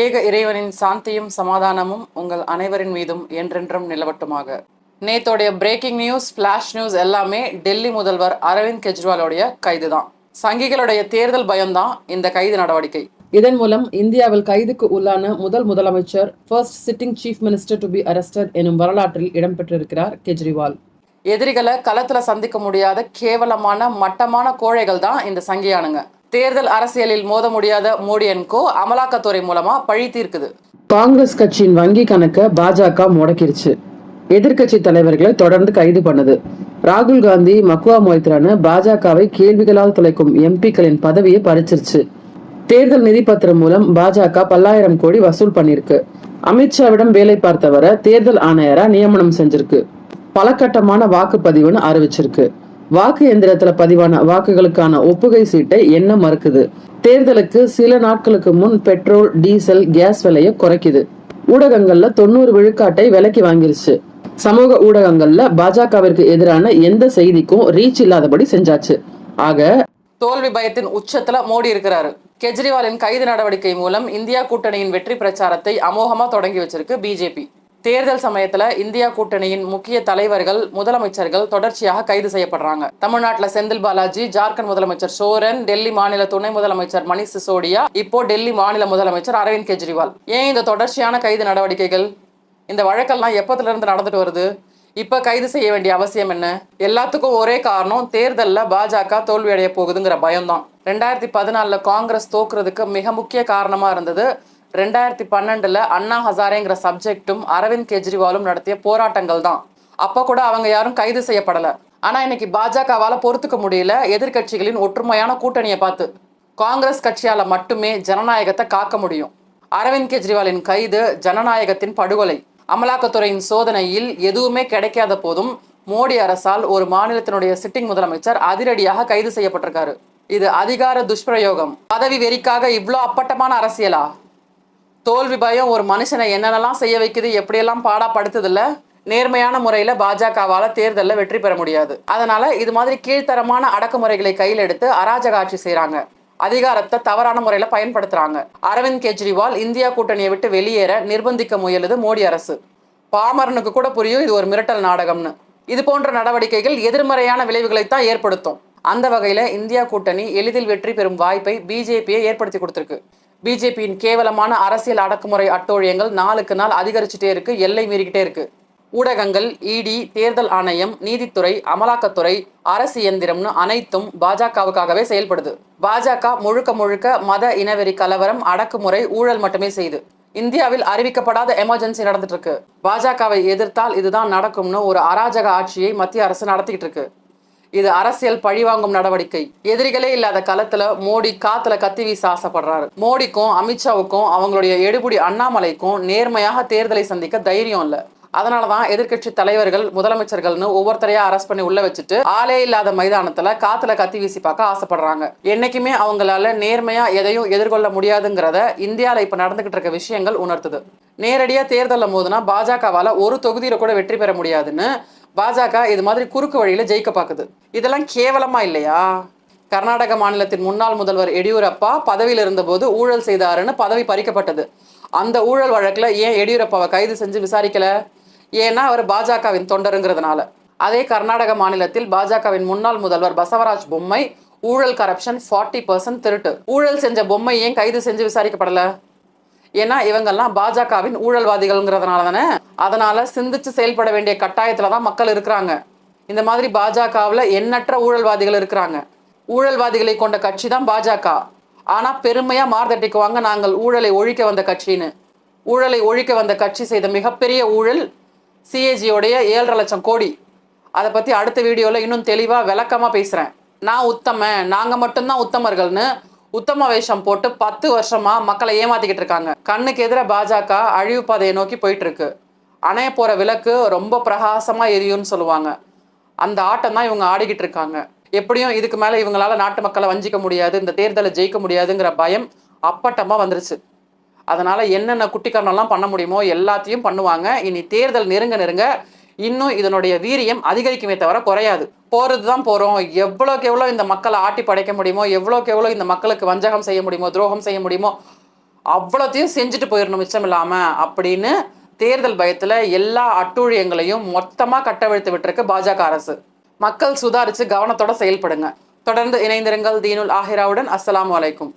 ஏக இறைவனின் சாந்தியும் சமாதானமும் உங்கள் அனைவரின் மீதும் என்றென்றும் நிலவட்டுமாக. நேத்தோடைய பிரேக்கிங் நியூஸ் ஃபிளாஷ் நியூஸ் எல்லாமே டெல்லி முதல்வர் அரவிந்த் கெஜ்ரிவாலோடைய கைது தான் சங்கிகளுடைய தேர்தல் பயம்தான் இந்த கைது நடவடிக்கை. இதன் மூலம் இந்தியாவில் கைதுக்கு உள்ளான முதல் முதலமைச்சர் first sitting chief minister to be arrested எனும் வரலாற்றில் இடம்பெற்றிருக்கிறார் கெஜ்ரிவால். எதிரிகளை களத்துல சந்திக்க முடியாத கேவலமான மட்டமான கோழைகள் தான் இந்த சங்கியானுங்க. தேர்தல் அரசியலில் மோத முடியாத மோடி என்கோ அமலாக்கத்துறை மூலமா பழி தீர்க்குது. காங்கிரஸ் கட்சியின் வங்கி கணக்க பாஜக முடக்கிருச்சு. எதிர்க்கட்சி தலைவர்களை தொடர்ந்து கைது பண்ணுது. ராகுல் காந்தி மக்குவா மொய்த்ரான பாஜகவை கேள்விகளால் துளைக்கும் எம்பிக்களின் பதவியை பறிச்சிருச்சு. தேர்தல் நிதி பத்திரம் மூலம் பாஜக பல்லாயிரம் கோடி வசூல் பண்ணிருக்கு. அமித்ஷாவிடம் வேலை பார்த்தவரை தேர்தல் ஆணையரா நியமனம் செஞ்சிருக்கு. பலகட்டமான வாக்குப்பதிவுன்னு அறிவிச்சிருக்கு. வாக்கு எந்திரத்துல பதிவான வாக்குகளுக்கான ஒப்புகை சீட்டை என்ன மறுக்குது? தேர்தலுக்கு சில நாட்களுக்கு முன் பெட்ரோல் டீசல் கேஸ் விலையை குறைக்குது. ஊடகங்கள்ல தொண்ணூறு விழுக்காட்டை விலைக்கு வாங்கிருச்சு. சமூக ஊடகங்கள்ல பாஜகவிற்கு எதிரான எந்த செய்திக்கும் ரீச் இல்லாதபடி செஞ்சாச்சு. ஆக தோல்வி பயத்தின் உச்சத்துல மோடி இருக்கிறாரு. கெஜ்ரிவாலின் கைது நடவடிக்கை மூலம் இந்தியா கூட்டணியின் வெற்றி பிரச்சாரத்தை அமோகமா தொடங்கி வச்சிருக்கு பிஜேபி தேர்தல் சமயத்துல இந்தியா கூட்டணியின் முக்கிய தலைவர்கள் முதலமைச்சர்கள் தொடர்ச்சியாக கைது செய்யப்படுறாங்க. தமிழ்நாட்டில் செந்தில் பாலாஜி ஜார்க்கண்ட் முதலமைச்சர் சோரன் டெல்லி மாநில துணை முதலமைச்சர் மணிஷ் சிசோடியா இப்போ டெல்லி மாநில முதலமைச்சர் அரவிந்த் கெஜ்ரிவால். ஏன் இந்த தொடர்ச்சியான கைது நடவடிக்கைகள்? இந்த வழக்கெல்லாம் எப்பத்துல இருந்து நடந்துட்டு வருது? இப்ப கைது செய்ய வேண்டிய அவசியம் என்ன? எல்லாத்துக்கும் ஒரே காரணம் தேர்தலில் பாஜக தோல்வியடைய போகுதுங்கிற பயம்தான். ரெண்டாயிரத்தி பதினாலில் காங்கிரஸ் தோக்குறதுக்கு மிக முக்கிய காரணமா இருந்தது ரெண்டாயிரத்தி பன்னெண்டுல அண்ணா ஹசாரேங்கிற சப்ஜெக்டும் அரவிந்த் கெஜ்ரிவாலும் நடத்திய போராட்டங்கள் தான் அப்ப கூட அவங்க யாரும் கைது செய்யப்படல. ஆனா இன்னைக்கு பாஜகவால பொறுத்துக்க முடியல. எதிர்க்கட்சிகளின் ஒற்றுமையான கூட்டணியை பார்த்து காங்கிரஸ் கட்சியால மட்டுமே ஜனநாயகத்தை காக்க முடியும். அரவிந்த் கெஜ்ரிவாலின் கைது ஜனநாயகத்தின் படுகொலை. அமலாக்கத்துறையின் சோதனையில் எதுவுமே கிடைக்காத போதும் மோடி அரசால் ஒரு மாநிலத்தினுடைய சிட்டிங் முதலமைச்சர் அதிரடியாக கைது செய்யப்பட்டிருக்காரு. இது அதிகார துஷ்பிரயோகம். பதவி வெறிக்காக இவ்வளோ அப்பட்டமான அரசியலா? தோல்வி பயம் ஒரு மனுஷனை என்னென்னலாம் செய்ய வைக்குது எப்படியெல்லாம் பாடாப்படுத்துதில்ல நேர்மையான முறையில் பாஜகவால் தேர்தலில் வெற்றி பெற முடியாது. அதனால் இது மாதிரி கீழ்த்தரமான அடக்குமுறைகளை கையில் எடுத்து அராஜக ஆட்சி செய்கிறாங்க அதிகாரத்தை தவறான முறையில் பயன்படுத்துகிறாங்க அரவிந்த் கெஜ்ரிவால் இந்தியா கூட்டணியை விட்டு வெளியேற நிர்பந்திக்க முயலுது மோடி அரசு. பாமரனுக்கு கூட புரியும் இது ஒரு மிரட்டல் நாடகம்னு. இது போன்ற நடவடிக்கைகள் எதிர்மறையான விளைவுகளைத்தான் ஏற்படுத்தும். அந்த வகையில் இந்தியா கூட்டணி எளிதில் வெற்றி பெறும் வாய்ப்பை பிஜேபியை ஏற்படுத்தி கொடுத்துருக்கு. பிஜேபியின் கேவலமான அரசியல் அடக்குமுறை அட்டோழியங்கள் நாளுக்கு நாள் அதிகரிச்சுட்டே இருக்கு எல்லை மீறிக்கிட்டே இருக்கு. ஊடகங்கள் இடி தேர்தல் ஆணையம் நீதித்துறை அமலாக்கத்துறை அரசு இயந்திரம்னு அனைத்தும் பாஜகவுக்காகவே செயல்படுது. பாஜக முழுக்க முழுக்க மத இனவெறி கலவரம் அடக்குமுறை ஊழல் மட்டுமே செய்து. இந்தியாவில் அறிவிக்கப்படாத எமர்ஜென்சி நடந்துட்டு இருக்கு. பாஜகவை எதிர்த்தால் இதுதான் நடக்கும்னு ஒரு அராஜக ஆட்சியை மத்திய அரசு நடத்திக்கிட்டு இருக்கு. இது அரசியல் பழிவாங்கும் நடவடிக்கை. எதிரிகளே இல்லாத களத்துல மோடி காத்துல கத்தி வீச ஆசைப்படுறாரு. மோடிக்கும் அமித்ஷாவுக்கும் அவங்களுடைய எடுபுடி அண்ணாமலைக்கும் நேர்மையாக தேர்தலை சந்திக்க தைரியம் இல்ல. அதனாலதான் எதிர்க்கட்சி தலைவர்கள் முதலமைச்சர்கள்னு ஒவ்வொருத்தரையா அரெஸ்ட் பண்ணி உள்ள வச்சுட்டு ஆளே இல்லாத மைதானத்துல காத்துல கத்தி வீசி பார்க்க ஆசைப்படுறாங்க. என்னைக்குமே அவங்களால நேர்மையா எதையும் எதிர்கொள்ள முடியாதுங்கிறத இந்தியால இப்ப நடந்துகிட்டு இருக்க விஷயங்கள் உணர்த்துது. நேரடியா தேர்தலில் போதுனா பாஜகவால ஒரு தொகுதியில கூட வெற்றி பெற முடியாதுன்னு பாஜக இது மாதிரி குறுக்கு வழியில் ஜெயிக்க பார்க்குது. இதெல்லாம் கேவலமா இல்லையா? கர்நாடக மாநிலத்தின் முன்னாள் முதல்வர் எடியூரப்பா பதவியில் இருந்தபோது ஊழல் செய்தாருன்னு பதவி பறிக்கப்பட்டது. அந்த ஊழல் வழக்கில் ஏன் எடியூரப்பாவை கைது செஞ்சு விசாரிக்கல? ஏன்னா அவர் பாஜகவின் தொண்டருங்கிறதுனால. அதே கர்நாடக மாநிலத்தில் பாஜகவின் முன்னாள் முதல்வர் பசவராஜ் பொம்மை ஊழல் கரப்ஷன் ஃபார்ட்டி பர்சன்ட் திருட்டு. ஊழல் செஞ்ச பொம்மை ஏன் கைது செஞ்சு விசாரிக்கப்படலை? ஏன்னா இவங்கெல்லாம் பாஜகவின் ஊழல்வாதிகள்ங்கிறதுனால தானே அதனால சிந்திச்சு செயல்பட வேண்டிய கட்டாயத்துல தான் மக்கள் இருக்கிறாங்க. இந்த மாதிரி பாஜகவில் எண்ணற்ற ஊழல்வாதிகள் இருக்கிறாங்க. ஊழல்வாதிகளை கொண்ட கட்சி தான் பாஜக. ஆனால் பெருமையாக மார்தட்டிக்குவாங்க நாங்கள் ஊழலை ஒழிக்க வந்த கட்சின்னு. ஊழலை ஒழிக்க வந்த கட்சி செய்த மிகப்பெரிய ஊழல் சிஏஜியோடைய ஏழரை லட்சம் கோடி. அதை பற்றி அடுத்த வீடியோவில் இன்னும் தெளிவாக விளக்கமாக பேசுகிறேன் நான் உத்தமன். நாங்கள் மட்டும்தான் உத்தமர்கள்னு உத்தம வேஷம் போட்டு பத்து வருஷமா மக்களை ஏமாத்திக்கிட்டு இருக்காங்க. கண்ணுக்கு எதிர பாஜக அழிவு பாதையை நோக்கி போயிட்டு இருக்கு அணைய போற விளக்கு ரொம்ப பிரகாசமா எரியும்னு சொல்லுவாங்க. அந்த ஆட்டம் தான் இவங்க ஆடிக்கிட்டு இருக்காங்க. எப்படியும் இதுக்கு மேல இவங்களால நாட்டு மக்களை வஞ்சிக்க முடியாது இந்த தேர்தலை ஜெயிக்க முடியாதுங்கிற பயம் அப்பட்டமா வந்துருச்சு. அதனால என்னென்ன குட்டிக்கரணம்லாம் பண்ண முடியுமோ எல்லாத்தையும் பண்ணுவாங்க. இனி தேர்தல் நெருங்க நெருங்க இன்னும் இதனுடைய வீரியம் அதிகரிக்குமே தவிர குறையாது. போகிறது தான் போகிறோம் எவ்வளோக்கு எவ்வளோ இந்த மக்களை ஆட்டி படைக்க முடியுமோ எவ்வளோக்கு எவ்வளோ இந்த மக்களுக்கு வஞ்சகம் செய்ய முடியுமோ துரோகம் செய்ய முடியுமோ அவ்வளோத்தையும் செஞ்சுட்டு போயிடணும் மிச்சம் இல்லாமல் அப்படின்னு தேர்தல் பயத்தில் எல்லா அட்டூழியங்களையும் மொத்தமாக கட்டவிழ்த்து விட்டுருக்கு பாஜக அரசு. மக்கள் சுதாரித்து கவனத்தோடு செயல்படுங்க. தொடர்ந்து இணைந்திருங்கள் தீனுல் ஆஹிராவுடன். அஸ்லாம் வலைக்கும்